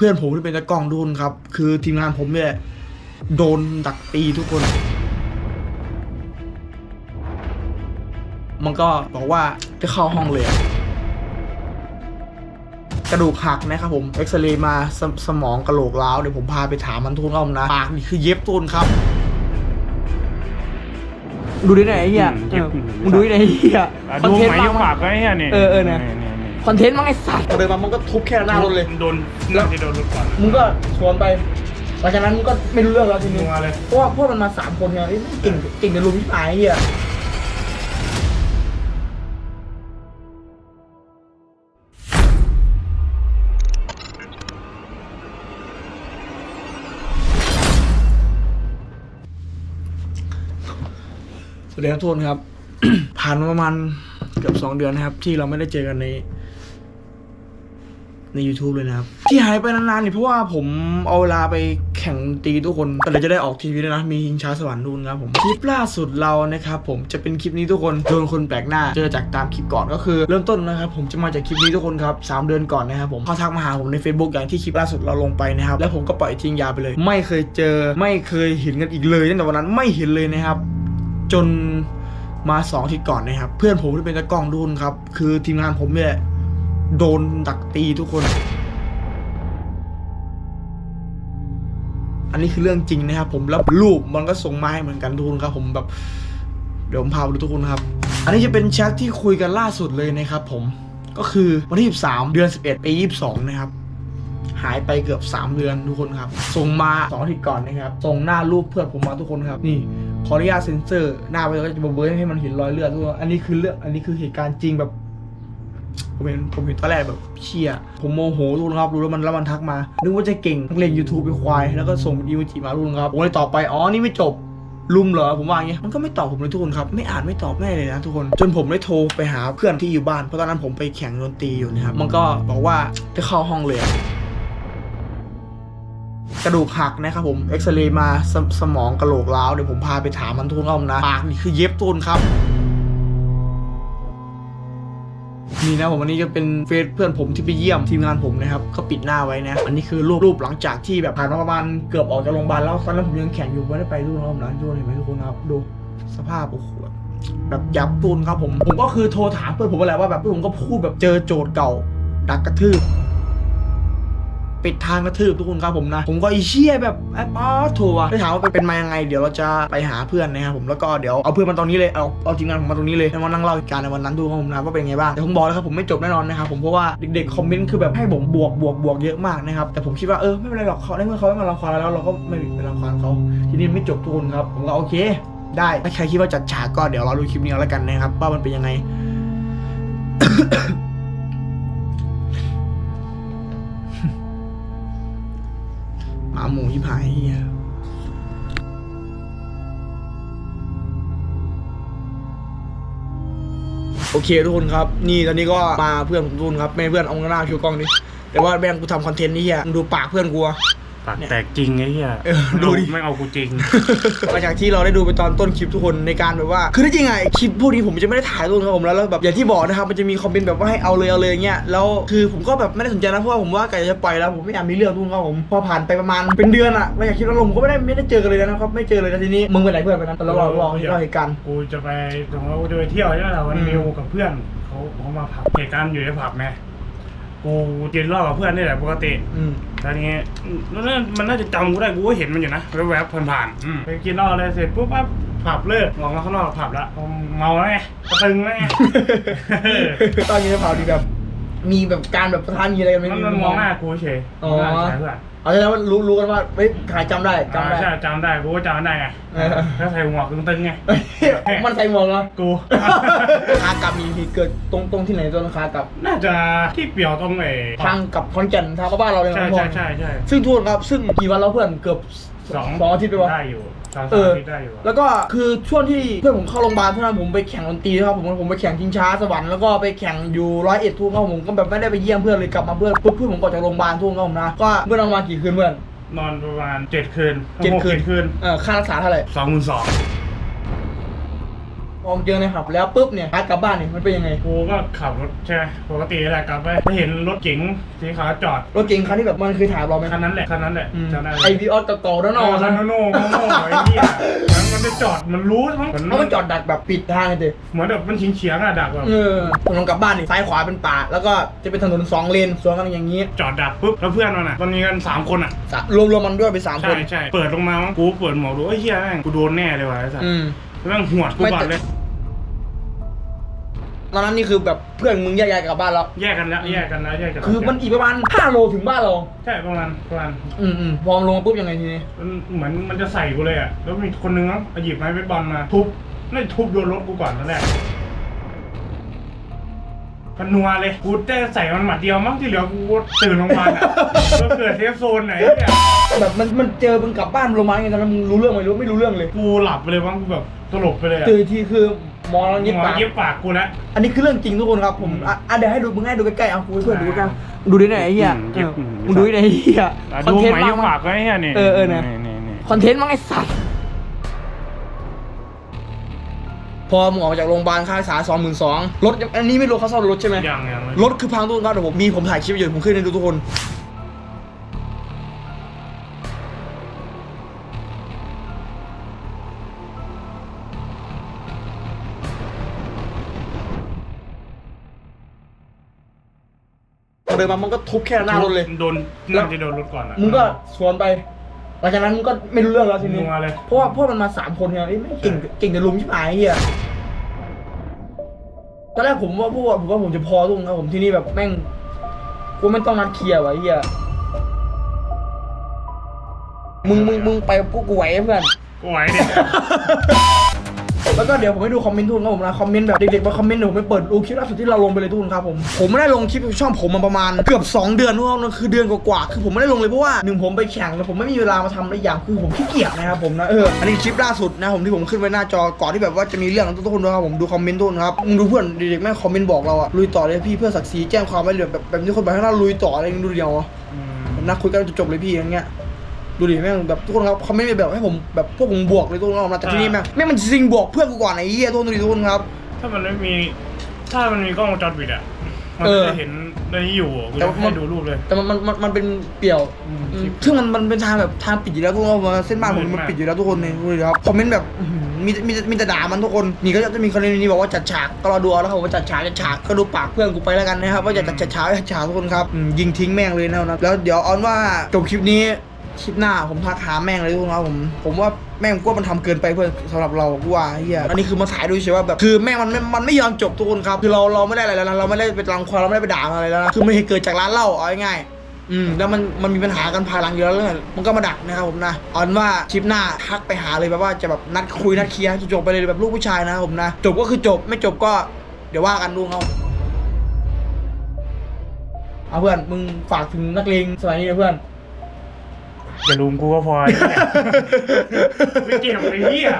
เพื่อนผมที่เป็นตะกล้องทุกคนครับ คือทีมงานผมเนี่ยโดนดักตีทุกคน มันก็บอกว่าจะเข้าห้องเลยอะกระดูกหักนะครับผมเอ็กซเรย์มาสสมองกระโหลกร้าวเดี๋ยวผมพาไปถามมันทุนเอานะปากนี่คือเย็บทุนครับ ดูดิไหนไอ้เหี้ยเย็บเออมึงดูดิไหนไอ้เหี้ยอะคอนดูเทนไหมต์ยกบ้าปางกไว้เนี่ยนี่ เออเออเนี่ยนี่ คอนเทนต์มั้งไอ้สัตว์เดินมามันก็ทุบแค่หน้ารถเลย โดนน่าจะโดนรถก่อน มึงก็ชวนไปหลังจากนั้นมึงก็ไม่รู้เรื่องแล้วทีนี้นัวเลย เพราะว่าพวกมันมาสามคนไงเอ้ยเก่งเก่งในลุมที่ตายไอ้เฮียสวัสดีครับทุกคนครับ ผ่านมาประมาณเกือบสองเดือนนะครับ ที่เราไม่ได้เจอกันใน ใน YouTube เลยนะครับ ที่หายไปนานๆนี่เพราะว่าผมเอาเวลาไปแข่งตีทุกคนแต่เดี๋ยวจะได้ออกทีวีด้วยนะ มีชิงช้าสวรรค์ดูนครับผม คลิปล่าสุดเรานะครับผมจะเป็นคลิปนี้ทุกคนโดนคนแปลกหน้า เจอจากตามคลิปก่อนก็คือ เริ่มต้นนะครับผมจะมาจากคลิปนี้ทุกคนครับสามเดือนก่อนนะครับผมเขาทักมาหาผมใน Facebook อย่างที่คลิปล่าสุดเราลงไปนะครับแล้วผมก็ปล่อยทิ้งยาไปเลย ไม่เคยเจอไม่เคยเห็นกันอีกเลยตั้งแต่วันนั้นไม่เห็นเลยนะครับ จนมาสองอาทิตย์ก่อนนะครับ เพื่อนผมที่เป็นตะกล้องดูนครับ คือทีมงานผมเนี่ย โดนดักตีทุกคน อันนี้คือเรื่องจริงนะครับผมแล้วรูปมันก็ส่งมาให้เหมือนกันทุกคนครับ ผมแบบ เดี๋ยวผมพาไปดูทุกคนครับ อันนี้จะเป็นแชทที่คุยกันล่าสุดเลยนะครับผมก็คือวันที่ 13 เดือน 11 ปี 22 นะครับ หายไปเกือบ 3 เดือนทุกคนครับ ส่งมา2อาทิตย์ก่อนนะครับ ส่งหน้ารูปเพื่อนผมมาทุกคนครับ นี่ขออนุญาตเซ็นเซอร์ หน้าไปก็จะเบลอให้มันเห็นรอยเลือดทุกคน อันนี้คือเรื่อง อันนี้คือเหตุการณ์จริงแบบ ผมเห็นผมเห็นตอนแรกแบบเชียผมโมโหทุกคนครับรู้แล้วมันแล้วมันทักมา นึกว่าจะเก่งเรียน YouTube ไปควาย แล้วก็ส่งอีโมจิมาทุกคนครับผมเลยตอบไป อ๋อ นี่ไม่จบลุมเหรอผมว่าอย่างเงี้ยมันก็ไม่ตอบผมเลยทุกคนครับ ไม่อ่านไม่ตอบแม่เลยนะทุกคน จนผมได้โทรไปหาเพื่อนที่อยู่บ้าน เพราะตอนนั้นผมไปแข่งดนตรีอยู่นะครับ มันก็บอกว่าจะเข้าห้องเลยกระดูกหักนะครับผมเอ็กซเรย์มาสสมองกระโหลกร้าวเดี๋ยวผมพาไปถามมันทุกคนเอานะปากนี่คือเย็บทุนครับ นี่นะผมอันนี้จะเป็นเฟซเพื่อนผมที่ไปเยี่ยมทีมงานผมนะครับเขาปิดหน้าไว้นะ อันนี้คือรูปรูปหลังจากที่แบบผ่านมาประมาณเกือบออกจากโรงพยาบาลแล้วตอนนั้นผมยังแข็งอยู่ไม่ได้ไปรูปนะครับนะดูเห็นไหมทุกคนครับดูสภาพโอ้โหแบบยับตูนครับผม ผมก็คือโทรถามเพื่อนผมอะไรว่าแบบเพื่อนผมก็พูดแบบเจอโจทย์เก่า ดักกระทืบ ปิดทางกระทืบทุกคนครับผมนะ ผมก็อีเชี่ยแบบแอปอ๋อโทรว่ะได้ถามว่าเป็นมายังไง เดี๋ยวเราจะไปหาเพื่อนนะครับผมแล้วก็เดี๋ยวเอาเพื่อนมาตรงนี้เลยเอาเอาทีมงานผมมาตรงนี้เลยแล้วมานั่งเล่าเหตุการณ์ในวันนั้นดูครับผมนะว่าเป็นไงบ้างแต่ผมบอกแล้วครับผมไม่จบแน่นอนนะครับผมเพราะว่าเด็กๆคอมเมนต์คือแบบให้ผมบวกบวกบวกเยอะมากนะครับแต่ผมคิดว่าเออไม่เป็นไรหรอกเขาในเมื่อเขาไม่มารังควานเราแล้วเราก็ไม่ไปรังควานเขาทีนี้ไม่จบทุกคนครับผมก็โอเค ได้ถ้าใครคิดว่าจัดฉากก็เดี๋ยวเราดูคลิปนี้แล้วกันนะครับว่ามันเป็นยังไง มูที่ผายเฮียโอเคทุกคนครับ นี่ตอนนี้ก็มาเพื่อนผมทุกคนครับไม่เพื่อนเอาหน้าชูกล้องนี่แต่ว่าแม่งกูทำคอนเทนต์นี่เฮียดูปากเพื่อนกู ปากแตกจริงไอ้เหี้ยเออดูดิ ไม่เอากูจริง หลังจากที่เราได้ดูไปตอนต้นคลิปทุกคนในการแบบว่า คือที่จริงอะไอ้คลิปพวกนี้ผมจะไม่ได้ถ่ายทุกคนครับผมแล้วแล้วแบบอย่างที่บอกนะครับมันจะมีคอมเมนต์แบบว่าให้เอาเลยเอาเลยอย่างเงี้ยแล้วคือผมก็แบบไม่ได้สนใจนะเพราะว่าผมว่าไก่จะปล่อยแล้วผมไม่อยากมีเรื่องทุกคนครับผมพอผ่านไปประมาณเป็นเดือนอะหลังจากคลิปนั้นลงผมก็ไม่ได้ไม่ได้เจอกันเลยนะครับไม่เจอเลยนะทีนี้มึงไปไหนเพื่อนไปนั้นตอนเราลองลองเล่าเหตุการณ์ กูจะไปสมมติว่ากูจะไปเที่ยวใช่ไหมล่ะวันอืม มิวกับเพื่อนเขาเขามาผับเหตุการณ์อยู่ในผับไง กูกินเหล้ากับเพื่อนนี่แหละปกติอืม ตอนนี้มันน่ามันน่าจะจำกูได้กูก็เห็นมันอยู่นะแวบๆผ่านๆอืมไปกินเหล้าอะไรเสร็จปุ๊บปั๊บผับเลิกออกมาข้างนอกผับแล้วเมาแล้วไงกระตึงแล้วไง ตอนนี้เผาดีแบบ มีแบบการแบบประทานมีอะไรกันไหมมันมันมองหน้ากูเฉยอ๋อมองหน้าใช่เพื่อนเอาใช่แล้วว่ารู้รู้กันว่าเฮ้ยถ่ายจำได้จำได้อ่าใช่จำได้กูก็จำได้ไงเออถ้าใส่หมวกตึงๆไงมันใส่หมวกเหรอกูขากลับมีเหตุเกิดตรงตรงที่ไหนตอนขากลับ น่าจะที่เปี่ยวตรงไหนทางกลับขอนแก่นทางเข้าบ้านเราเลยใช่นะใช่ใช่ใช่ซึ่งทุกคนครับซึ่งกี่วันแล้วเพื่อนเกือบสองสองอาทิตย์ไปวะ ได้อยู่สองเอสามออาทิตย์ได้อยู่แล้วก็คือช่วงที่เพื่อนผมเข้าโรงพยาบาลเท่านั้นผมไปแข่งดนตรีครับผมผมไปแข่งชิงช้าสวรรค์แล้วก็ไปแข่งอยู่ร้อยเอ็ดทุ่งครับผมก็แบบไม่ได้ไปเยี่ยมเพื่อนเลยกลับมาเพื่อนปุ๊บเพื่อนผมก็ออกจากโรงพยาบาลทุ่งครับผมนะก็เพื่อนประมาณกี่คืนเพื่อนนอนประมาณเจ็ดคืนเจ็ดคืนหกคืนเออค่ารักษาเท่าไหร่สองหมื่นสอง พอเจอในผับแล้วปุ๊บเนี่ยพากลับบ้านเนี่ยมันเป็นยังไง กูก็ขับรถใช่ไหมปกติแหละกลับไปไปเห็นรถเก๋งสีขาวจอดรถเก๋งคันที่แบบมันเคยถ่ายเราไหมคันนั้นแหละคันนั้นแหละอืมจำได้เลยไอวีออสเก่าๆแล้วนเนออนคันนะโน่โน่โน่ไอ้เหี้ยมันมันจะจอดมันรู้มั้งแล้วมันจอดดักแบบปิดทางเลยเด็เหมือนแบบมันเฉียงเฉียงๆอะดักแบบเออผมลงกลับบ้านนี่ซ้ายขวาเป็นป่า แล้วก็จะเป็นถนนสองเลนสวนกันอย่างนี้จอดดักปุ๊บแล้วเพื่อนมันอะมันมีกันสามคนอะสะรวมรวมมันด้วยเป็นสามคใช่นใช่เปิดลงมามั้งกูเปิดหมวกดูไอ้ยเหี้ยแม่งกูโดนแน่เลยว่ะไอ้สัส อืม แม่งหวดกูก่อนเลย ตอนนั้นนี่คือแบบเพื่อนมึงแยกย้ายกลับบ้านแล้ว แยกกันแล้ว แยกกันแล้วแยกกันแล้วคือมันอีกประมาณ5โลถึงบ้านเรา ใช่ประมาณประมาณอืมอืมพอมันลงมาปุ๊บยังไงทีนี้มันเหมือนมันจะใส่กูเลยอะ แล้วมีคนนึงมั้งเอาหยิบไม้เบสบอลมาทุบไม่ทุบโดนรถกูก่อนตอนแรก มันนัวเลยกูได้ใส่มันหมัดเดียวมั้งที่เหลือกูตื่นลงมาลอะก็เกิดเทฟโซนไหนเนี่ยแบบมันมันเจอมึงกลับบ้านลงมาไงตอนนั้นมึงรู้เรื่องไหมรู้ไม่รู้เรื่องเลยกูหลับไปเลยมั้งกูแบบตลบไปเลยอะตื่นอีกทีคือหมอเราเย็บหมอปาก เย็บปากกูแล้ว อันนี้คือเรื่องจริงทุกคนครับผมอืมอะอะเดี๋ยวให้ดูมึงให้ดูใกล้ๆเอากูให้เพื่อนดูใกล้ๆดูดิเนี่ยไอ้เหี้ยอืมเย็บเอออืมมึงดูดิเนี่ยไอ้เหี้ยคอนเทนต์ไหมมากเย็บมั้งปากไว้เนี่ยนี่เออเออนะ นี่นี่คอนเทนต์มั้งไอ้สัตว์ พอมึงออกจากโรงพยาบาลค่ารักษาสองหมื่นสองรถอันนี้ไม่รวมค่าซ่อมรถใช่ไหมยังยังเลยรถคือพังทุกคนครับเดี๋ยวผมมีผมถ่ายคลิปอยู่ผมขึ้นให้ดูทุกคนพอเดินมามันก็ทุบแค่หน้ารถเลย โดนน่าจะโดนรถก่อนอะมึงก็สวนไป หลังจากนั้นมึงก็ไม่รู้เรื่องแล้วทีนี้นัวเลย เพราะว่าเพราะมันมาสามคนไงเอ้ยไม่งเก่งเก่งแต่ลุมชิบหายไอ้เฮียตอนแรกผมว่าพวกผมว่าผมจะพอทุกคนครับผมที่นี่แบบแม่งกูไม่ต้องนัดเคลียร์ไวะไอ้เฮียมึงมึงมึงไปกับพวกกูไหวเพื่อน กูไหวเนี่ย แล้วก็เดี๋ยวผมให้ดูคอมเมนต์ทุกคนครับผมนะคอมเมนต์แบบเด็กๆมาคอมเมนต์เดี๋ยวผมไปเปิดดูคลิปล่าสุดที่เราลงไปเลยทุกคนครับผมผมไม่ได้ลงคลิปช่องผมมาประมาณเกือบ 2 เดือนทุกคนนะคือเดือนกว่าๆคือผมไม่ได้ลงเลยเพราะว่าหนึ่งผมไปแข่งแล้วผมไม่มีเวลามาทำอะไรอย่างคือผมขี้เกียจนะครับผมนะเอออันนี้คลิปล่าสุดนะผมที่ผมขึ้นไว้หน้าจอก่อนที่แบบว่าจะมีเรื่องทุกคนด้วยครับผมดูคอมเมนต์ทุกคนครับมึงดูเพื่อนเด็กๆแม่คอมเมนต์บอกเราอะลุยต่อเลยพี่เพื่อศักดิ์ศรีแจ้งความไว้เหลยแบบแบบนี้คนไปข้างหน้าลุยต่ออะไรอย่างนี้ดูเดียวอะผมนักคุยกันจบเลยพี่อย่างเงี้ย ดูดิแม่งแบบทุกคนครับเขาไม่ได้แบบให้ผมแบบพวกผมบวกเลยทุกคนครับแต่ที่นี่แม่งแม่งมันจริงบวกเพื่อนกูก่อนไอ้เหี้ยทุกคนดูดิทุกคนครับ ถ้ามันไม่มีถ้ามันมีกล้องวงจรปิดอะมันเออจะเห็นในนี้อยู่อะกูแต่จะว่าให้ดูรูปเลย แต่มันมันมันมันเป็นเปี่ยวอืมอืมซึ่งมันมันเป็นทางแบบทางปิดอยู่แล้วทุกคนครับเส้นบ้านผมมืดมันมากปิดอยู่แล้วทุกคนเนี่ยดูดิครับคอมเมนต์แบบอื้อหือมีมีมีแต่ด่ามันทุกคนนี่ก็จะมีคนในนี้บอกว่าจัดฉากก็รอดูเอาแล้วครับว่าจัดฉากจัดฉากก็ดูปากเพื่อนกูไปแล้วกันนะครับว่าจะจัดจัดฉากจัดฉากทุกคนครับอืมยิงทิ้งแม่งเลยนะแล้วเดี๋ยวออนว่าจบคลิปนี้ คลิปหน้าผมทักหาแม่งเลยทุกคนครับผม ผมว่าแม่งกูว่ามันทำเกินไปเพื่อนสำหรับเรากูว่าเฮียอันนี้คือมาถ่ายดูเฉยว่าแบบคือแม่งมันไม่มันไม่ยอมจบทุกคนครับ คือเราเราไม่ได้อะไรแล้วนะเราไม่ได้ไปรังควาเราไม่ได้ไปด่ามันอะไรแล้วนะคือมันเหตุเกิดจากร้านเหล้าเอาง่ายๆอืมแล้วมันมันมีปัญหากันภายหลังอยู่แล้วแล้วมันก็มาดักนะครับผมนะออนว่าคลิปหน้าทักไปหาเลยแบบว่าจะแบบนัดคุยนัดเคลียร์จบไปเลยแบบลูกผู้ชายนะครับผมนะจบก็คือจบไม่จบก็เดี๋ยวว่ากันดูเอาเอาเพื่อนมึงฝากถึงนักเลงสมัยนี้นะเพื่อน จะลุมกูก็พอไอ้เหี้ยไม่เก็บไอ้เหี้ย